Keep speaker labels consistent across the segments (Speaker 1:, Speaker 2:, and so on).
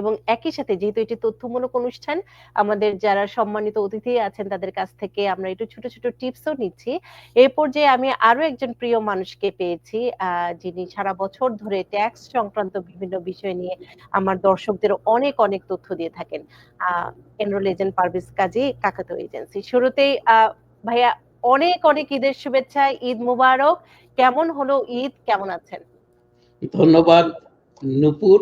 Speaker 1: এবং একই সাথে যেহেতু এটি তথ্যমূলক অনুষ্ঠান, আমাদের যারা সম্মানিত অতিথি আছেন তাদের কাছ থেকে আমরা একটু ছোট ছোট টিপসও নিচ্ছি। এই পর্যায়ে আমি আরও একজন প্রিয় মানুষকে পেয়েছি যিনি সারা বছর ধরে ট্যাক্স সংক্রান্ত বিভিন্ন বিষয় নিয়ে আমার দর্শকদের অনেক অনেক তথ্য দিয়ে থাকেন। এনরোল এজেন্ট পারভেজ কাজী কাকাতো এজেন্সি শুরুতেই ভাইয়া অনেক অনেক ঈদের শুভেচ্ছা, ঈদ মুবারক। কেমন হলো ঈদ? কেমন আছেন?
Speaker 2: ধন্যবাদ, নুপুর।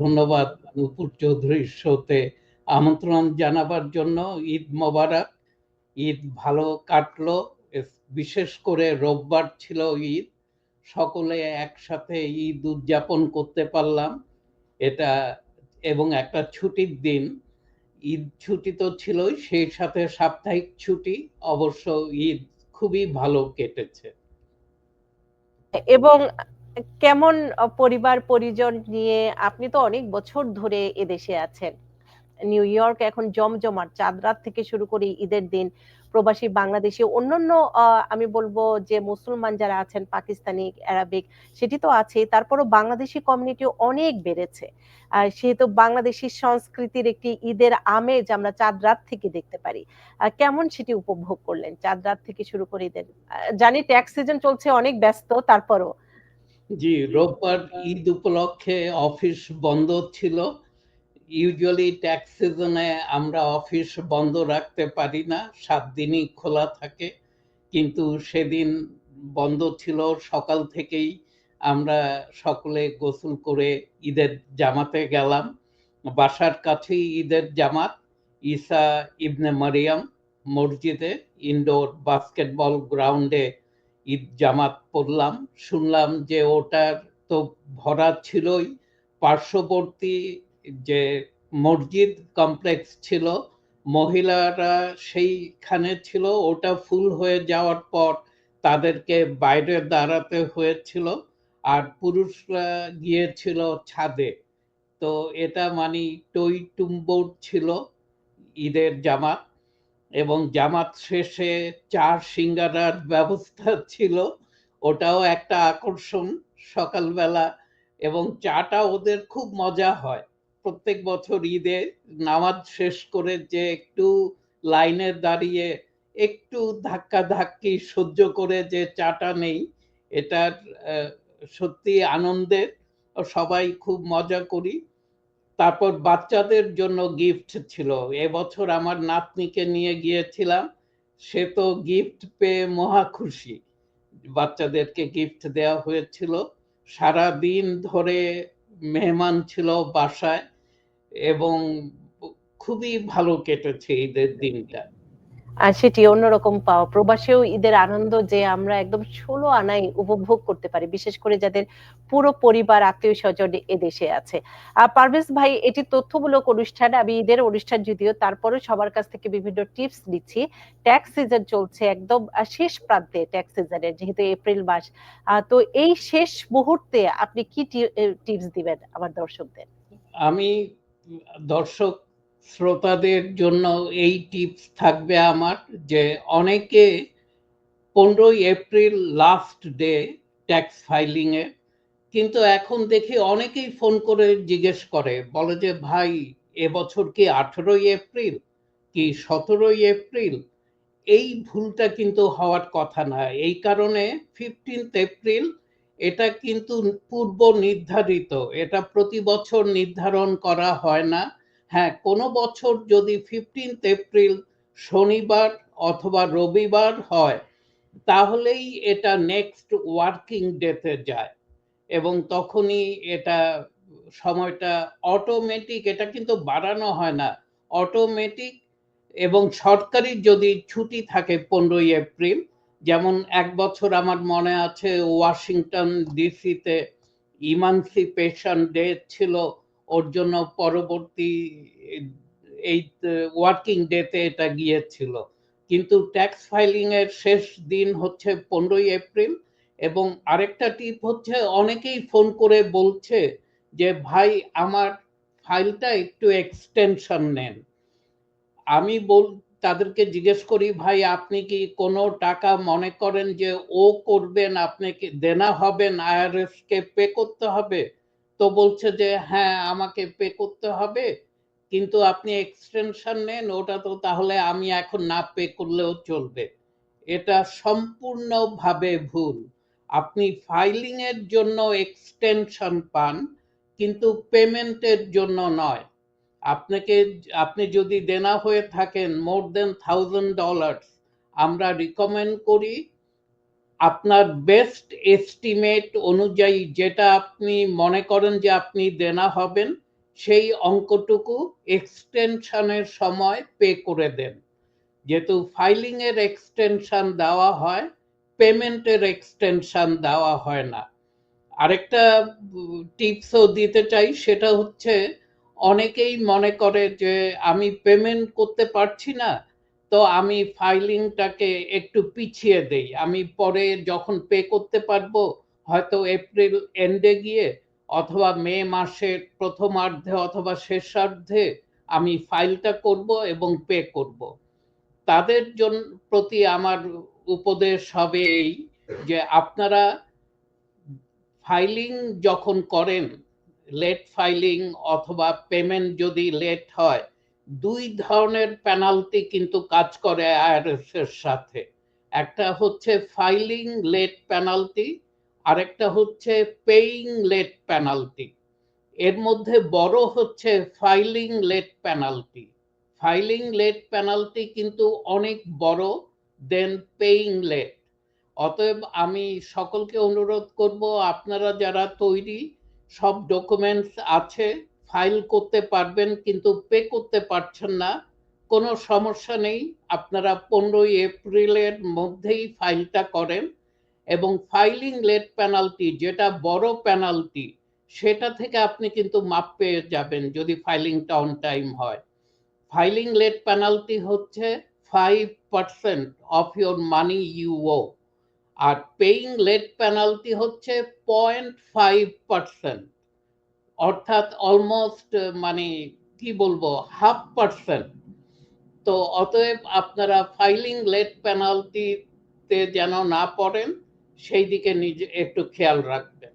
Speaker 2: ধন্যবাদ নুপুর চৌধুরীর শোতে আমন্ত্রণ জানাবার জন্য ঈদ মোবারক। ঈদ ভালো কাটলো বিশেষ করে রোববার ছিল ঈদ। সকলে একসাথে ঈদ উদযাপন করতে পারলাম। এটা, এবং একটা ছুটির দিন। ঈদ ছুটি তো ছিলই, সেই সাথে সাপ্তাহিক ছুটি। অবশ্য ঈদ খুবই ভালো কেটেছে।
Speaker 1: এবং কেমন পরিবার, পরিজন নিয়ে আপনি তো অনেক বছর ধরে এদেশে আছেন। নিউ ইয়র্ক এখন জমজমাট, চাঁদ রাত থেকে শুরু করে ঈদের দিন, প্রবাসী বাংলাদেশি, অন্যান্য আমি বলব যে মুসলমান যারা আছেন, পাকিস্তানি, আরবিক, সেটি তো আছেই। তারপরও বাংলাদেশি কমিউনিটি অনেক বেড়েছে। আর সেহেতু বাংলাদেশি সংস্কৃতির একটি ঈদের আমেজ আমরা চাঁদ রাত থেকে দেখতে পারি। কেমন সেটি উপভোগ করলেন চাঁদ রাত থেকে শুরু করে ঈদের? জানি ট্যাক্স সিজন চলছে, অনেক ব্যস্ত, তারপরও
Speaker 2: জি, রোববার ঈদ উপলক্ষে অফিস বন্ধ ছিল। ইউজুয়ালি ট্যাক্স সিজনে আমরা অফিস বন্ধ রাখতে পারি না, সাত দিনই খোলা থাকে। কিন্তু সেদিন বন্ধ ছিল, সকাল থেকেই আমরা সকলে গোসল করে ঈদের জামাতে গেলাম। বাসার কাছেই ঈদের জামাত, ঈসা ইবনে মারিয়াম মসজিদে ইনডোর বাস্কেটবল গ্রাউন্ডে ঈদ জামাত পড়লাম, শুনলাম যে ওটার তো ভরা ছিলই। পার্শ্ববর্তী যে মসজিদ কমপ্লেক্স ছিল, মহিলারা সেইখানে ছিল, ওটা ফুল হয়ে যাওয়ার পর তাদেরকে বাইরে দাঁড়াতে হয়েছিল আর পুরুষরা গিয়েছিল ছাদে। তো এটা মানে টই টুম্বর ছিল ঈদের জামাত। এবং জামাত শেষে চার সিঙ্গারার ব্যবস্থা ছিল, ওটাও একটা আকর্ষণ সকালবেলা এবং চাটা ওদের খুব মজা হয়। প্রত্যেক বছর ঈদে নামাজ শেষ করে যে একটু লাইনে দাঁড়িয়ে একটু ধাক্কা ধাক্কি সহ্য করে যে চাটা নেই, এটার সত্যি আনন্দের। সবাই খুব মজা করি। তারপর বাচ্চাদের জন্য গিফট ছিল। এবছর আমার নাতনিকে নিয়ে গিয়েছিলাম, সে তো গিফট পেয়ে মহা খুশি। বাচ্চাদেরকে গিফট দেওয়া হয়েছিল। সারা দিন ধরে মেহমান ছিল বাসায় এবং খুবই ভালো কেটেছে ঈদের দিনটা।
Speaker 1: আর সেটি অন্যরকম পাওয়া। প্রবাসেও ঈদের আনন্দ যে আমরা একদম ষোলো আনাই উপভোগ করতে পারি, বিশেষ করে যাদের পুরো পরিবার আত্মীয় স্বজন এদেশে আছে। আর পারভেজ ভাই, এটি তথ্যমূলক অনুষ্ঠান। আমি ঈদের অনুষ্ঠান যদিও তারপরে সবার কাছ থেকে বিভিন্ন টিপস দিচ্ছি ট্যাক্স সিজন চলছে একদম শেষ প্রান্তে ট্যাক্স সিজনের, যেহেতু এপ্রিল মাস। তো এই শেষ মুহূর্তে আপনি কি টিপস দিবেন আমার দর্শকদের?
Speaker 2: আমি দর্শক শ্রোতাদের জন্য এই টিপস থাকবে আমার যে অনেকে পনেরোই April last day tax filing এ, কিন্তু এখন দেখি অনেকেই ফোন করে জিজ্ঞেস করে, বলে যে, ভাই এবছর কি আঠেরোই এপ্রিল? কি সতেরোই এপ্রিল? এই ভুলটা কিন্তু হওয়ার কথা না। এই কারণে ফিফটিন্থ এপ্রিল এটা কিন্তু পূর্ব নির্ধারিত, এটা প্রতি বছর নির্ধারণ করা হয় না। হ্যাঁ কোনো বছর যদি ফিফটিন্থ এপ্রিল শনিবার অথবা রবিবার হয়, তাহলেই এটা নেক্সট ওয়ার্কিং ডেতে যায় এবং তখনই এটা সময়টা অটোমেটিক এটা কিন্তু বাড়ানো হয় না। অটোমেটিক এবং সরকারি যদি ছুটি থাকে পনেরোই এপ্রিল যেমন এক বছর আমার মনে আছে ওয়াশিংটন ডিসিতে ইমানসিপেশন ডে ছিল ওর জন্য পরবর্তী, এই ওয়ার্কিং ডেতে এটা গিয়েছিল। কিন্তু ট্যাক্স ফাইলিং এর শেষ দিন হচ্ছে পনেরোই এপ্রিল এবং আরেকটা টিপ হচ্ছে, অনেকেই ফোন করে বলছে যে, ভাই, আমার ফাইলটা একটু এক্সটেনশন নেন। আমি বল, তাদেরকে জিজ্ঞেস করি, ভাই, আপনি কি কোনো টাকা মনে করেন যে, ও করবেন, আপনাকে দেনা হবেন আইআরএস কে পে করতে হবে? তো বলছে যে হ্যাঁ আমাকে পে করতে হবে। কিন্তু আপনি এক্সটেনশন নেন, ওটা তো তাহলে আমি এখন না পে করলেও চলবে। এটা সম্পূর্ণভাবে ভুল। আপনি ফাইলিং এর জন্য এক্সটেনশন পান, কিন্তু পেমেন্টের জন্য নয়। আপনাকে, আপনি যদি দেনা হয়ে থাকেন মোর দেন থাউজেন্ড ডলার আমরা রিকমেন্ড করি আপনার বেস্ট এস্টিমেট অনুযায়ী যেটা আপনি মনে করেন যে আপনি দেনা হবেন, সেই অঙ্কটুকু এক্সটেনশনের সময় পে করে দেন। যেহেতু ফাইলিং এর এক্সটেনশন দেওয়া হয় পেমেন্টের এক্সটেনশন দেওয়া হয় না। আরেকটা টিপসও দিতে চাই, সেটা হচ্ছে অনেকেই মনে করে যে আমি পেমেন্ট করতে পারছি না তো আমি ফাইলিংটাকে একটু পিছিয়ে দেই। আমি পরে যখন পে করতে পারব, হয়তো এপ্রিল এন্ডে গিয়ে অথবা মে মাসের প্রথমার্ধে অথবা শেষার্ধে আমি ফাইলটা করব এবং পে করব। তাদের জন্য প্রতি আমার উপদেশ হবে এই যে আপনারা ফাইলিং যখন করেন লেট ফাইলিং অথবা পেমেন্ট যদি লেট হয় দুই ধরনের পেনাল্টি কিন্তু কাজ করে আইআরএস এর সাথে। একটা হচ্ছে ফাইলিং লেট পেনাল্টি আরেকটা হচ্ছে পেইং লেট পেনাল্টি এর মধ্যে বড় হচ্ছে filing late penalty filing late penalty কিন্তু অনেক বড় দেন পেইং লেট অতএব আমি সকলকে অনুরোধ করব, আপনারা যারা তৈরি, সব ডকুমেন্টস আছে ফাইল করতে পারবেন কিন্তু পে করতে পারছেন না, কোনো সমস্যা নেই। আপনারা পনেরোই এপ্রিলের মধ্যেই ফাইলটা করেন এবং ফাইলিং লেট পেনাল্টি, যেটা বড় পেনাল্টি, সেটা থেকে আপনি কিন্তু মাপ পেয়ে যাবেন যদি ফাইলিংটা অন টাইম হয়। ফাইলিং লেট পেনাল্টি হচ্ছে five percent of your money you owe, R paying late penalty হচ্ছে পয়েন্ট ফাইভ পার্সেন্ট। অর্থাৎ অলমোস্ট মানে কি বলব হাফ পার্সেন্ট তো অতএব আপনারা ফাইলিং লেট পেনাল্টিতে যেন না পড়েন, সেই দিকে নিজে একটু খেয়াল রাখবেন।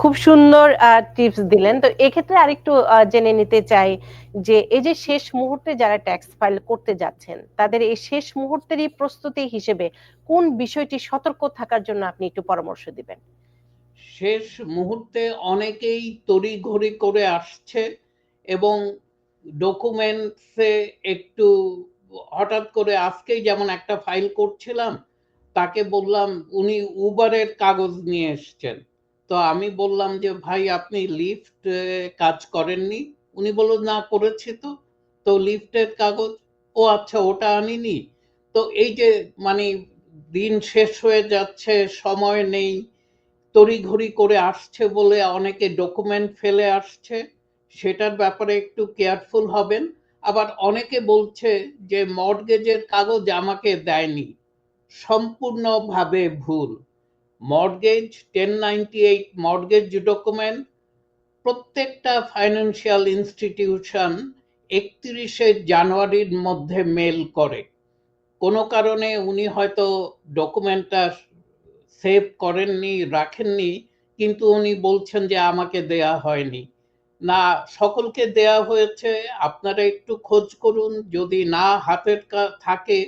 Speaker 1: খুব সুন্দর টিপস দিলেন। তো এক্ষেত্রে আরেকটু জেনে নিতে চাই যে, এই যে শেষ মুহূর্তে যারা ট্যাক্স ফাইল করতে যাচ্ছেন, তাদের এই শেষ মুহূর্তেরই প্রস্তুতি হিসেবে কোন বিষয়টি সতর্ক থাকার জন্য আপনি একটু পরামর্শ দিবেন?
Speaker 2: শেষ মুহূর্তে অনেকেই তড়িঘড়ি করে আসছে এবং ডকুমেন্টসে একটু হঠাৎ করে আজকেই যেমন একটা ফাইল করছিলাম, তাকে বললাম, উনি উবারের কাগজ নিয়ে এসছেন। তো আমি বললাম যে, ভাই, আপনি লিফট কাজ করেননি? উনি বলল, না, করেছি তো। তো লিফটের কাগজ? ও আচ্ছা ওটা আনিনি। তো এই যে মানে দিন শেষ হয়ে যাচ্ছে, সময় নেই তড়িঘড়ি করে আসছে বলে অনেকে ডকুমেন্ট ফেলে আসছে, সেটার ব্যাপারে একটু কেয়ারফুল হবেন। আবার অনেকে বলছে যে মর্গেজের কাগজ আমাকে দেয়নি। সম্পূর্ণভাবে ভুল। Mortgage ten ninety eight mortgage document প্রত্যেকটা ফাইন্যান্সিয়াল ইনস্টিটিউশন একত্রিশে জানুয়ারির মধ্যে মেল করে। কোনো কারণে উনি হয়তো ডকুমেন্টটা সেভ করেননি, রাখেননি, কিন্তু উনি বলছেন যে আমাকে দেয়া হয়নি। না, সকলকে দেয়া হয়েছে, আপনারা একটু খোঁজ করুন, যদি না হাতের থাকে,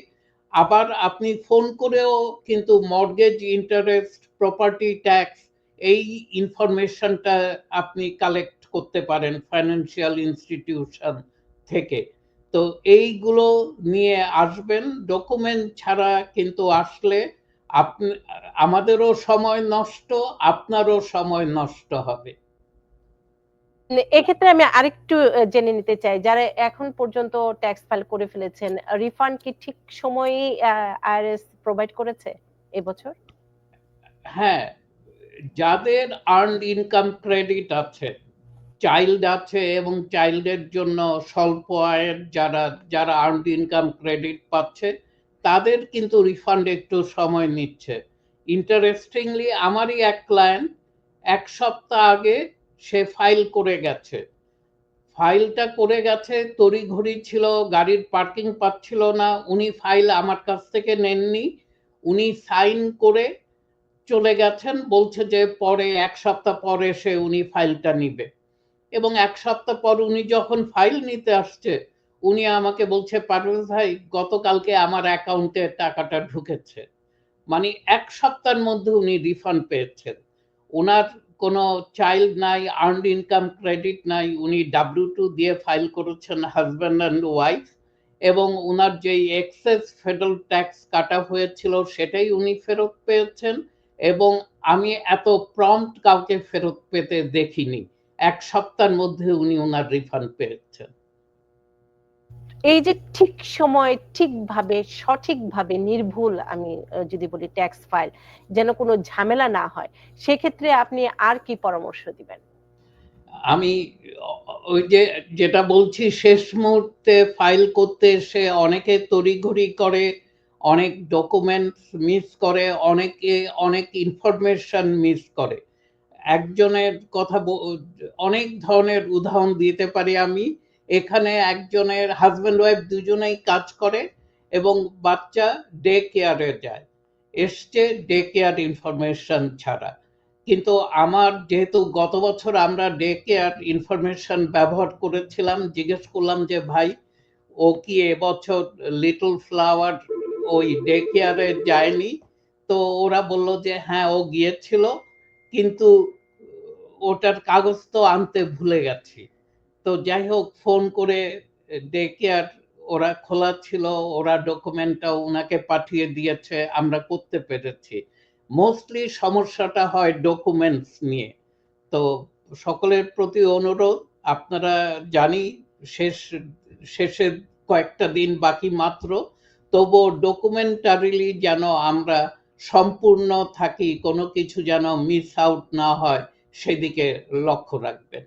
Speaker 2: আবার আপনি ফোন করেও কিন্তু মর্গেজ ইন্টারেস্ট প্রপার্টি ট্যাক্স এই ইনফরমেশনটা আপনি কালেক্ট করতে পারেন ফাইন্যান্সিয়াল ইনস্টিটিউশন থেকে। তো এইগুলো নিয়ে আসবেন, ডকুমেন্ট ছাড়া কিন্তু আসলে আমাদেরও সময় নষ্ট আপনারও সময় নষ্ট হবে।
Speaker 1: এক্ষেত্রে আমি আরেকটু জেনে নিতে চাই যারা এখন পর্যন্ত ট্যাক্স ফাইল করে ফেলেছেন রিফান্ড কি ঠিক সময়ে আইআরএস প্রোভাইড করেছে এবছর?
Speaker 2: হ্যাঁ যাদের আর্নড ইনকাম ক্রেডিট আছে চাইল্ড আছে এবং চাইল্ডের জন্য স্বল্প আয়ের যারা যারা আর্নড ইনকাম ক্রেডিট পাচ্ছে তাদের কিন্তু রিফান্ড একটু সময় নিচ্ছে। ইন্টারেস্টিংলি আমারই এক ক্লায়েন্ট এক সপ্তাহ আগে সে ফাইল করে গেছে। ফাইলটা করে গেছে, তড়িঘড়ি ছিল, গাড়ির পার্কিং পাচ্ছিল না, উনি ফাইল আমার কাছ থেকে নেননি। উনি সাইন করে চলে গেছেন, বলছে যে পরে, এক সপ্তাহ পরে সে উনি ফাইলটা নিবে। এবং এক সপ্তাহ পর উনি যখন ফাইল নিতে আসছে উনি আমাকে বলছে, পারভেজ ভাই, গতকালকে আমার অ্যাকাউন্টে টাকাটা ঢুকেছে। মানে এক সপ্তাহের মধ্যে উনি রিফান্ড পেয়েছেন। ওনার কোনো চাইল্ড নাই আর্নড ইনকাম ক্রেডিট নাই, উনি ডাব্লিউ টু দিয়ে ফাইল করেছেন হাজব্যান্ড অ্যান্ড ওয়াইফ এবং ওনার যেই এক্সেস ফেডারেল ট্যাক্স কাটা হয়েছিল সেটাই উনি ফেরত পেয়েছেন, এবং আমি এত প্রম্পট কাউকে ফেরত পেতে দেখিনি। এক সপ্তাহের মধ্যে উনি ওনার রিফান্ড পেয়েছেন।
Speaker 1: এই যে ঠিক সময়, ঠিকভাবে, সঠিকভাবে নির্ভুল আমি যদি বলি ট্যাক্স ফাইল যেন কোনো ঝামেলা না হয়, সেক্ষেত্রে আপনি আর কি পরামর্শ দিবেন?
Speaker 2: আমি, ওই যে যেটা বলছি, শেষ মুহূর্তে ফাইল করতে এসে অনেকে তড়িঘড়ি করে, অনেক ডকুমেন্টস মিস করে, অনেকে, অনেক ইনফরমেশন মিস করে। একজনের কথা অনেক ধরনের উদাহরণ দিতে পারি আমি। এখানে একজনের হাজব্যান্ড ওয়াইফ দুজনেই কাজ করে এবং বাচ্চা ডে কেয়ারে যায়। এসছে ডে কেয়ার ইনফরমেশন ছাড়া। কিন্তু আমার যেহেতু গত বছর আমরা ডে কেয়ার ইনফরমেশন ব্যবহার করেছিলাম, জিজ্ঞেস করলাম যে, ভাই, ও কি এবছর লিটল ফ্লাওয়ার ওই ডে কেয়ারে যায়নি? তো ওরা বলল যে হ্যাঁ ও গিয়েছিল, কিন্তু ওটার কাগজ তো আনতে ভুলে গেছি। তো যাই হোক ফোন করে ডে কেয়ার ওরা খোলা ছিল, ওরা ডকুমেন্টটা ওনাকে পাঠিয়ে দিয়েছে, আমরা করতে পেরেছি। মোস্টলি সমস্যাটা হয় ডকুমেন্টস নিয়ে। তো সকলের প্রতি অনুরোধ, আপনারা জানি, শেষ, শেষের কয়েকটা দিন বাকি মাত্র, তবুও ডকুমেন্টারিলি যেন আমরা সম্পূর্ণ থাকি, কোনো কিছু যেন মিস আউট না হয়, সেদিকে লক্ষ্য রাখবেন।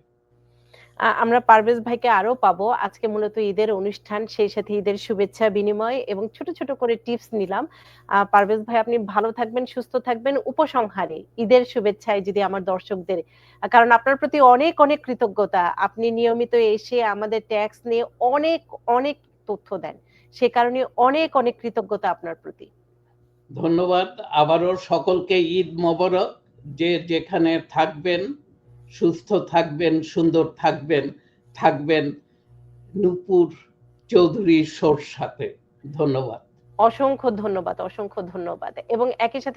Speaker 1: আমরা পারভেজ ভাইকে আরও পাবো। আজকে মূলত ঈদের অনুষ্ঠান, সেই সাথে ঈদের শুভেচ্ছা, বিনিময় এবং ছোট ছোট করে টিপস নিলাম। পারভেজ ভাই, আপনি ভালো থাকবেন, সুস্থ থাকবেন। উপসংহারে ঈদের শুভেচ্ছায় যদি আমার দর্শকদের কারণ আপনার প্রতি অনেক অনেক কৃতজ্ঞতা। আপনি নিয়মিত এসে আমাদের ট্যাক্স নিয়ে অনেক অনেক তথ্য দেন। সে কারণে অনেক অনেক কৃতজ্ঞতা আপনার প্রতি।
Speaker 2: ধন্যবাদ। আবারও সকলকে ঈদ মোবারক। যে যেখানে থাকবেন সুস্থ থাকবেন, সুন্দর থাকবেন থাকবেন নুপুর চৌধুরী সোর সাথে। ধন্যবাদ।
Speaker 1: অসংখ্য ধন্যবাদ অসংখ্য ধন্যবাদ। এবং একই সাথে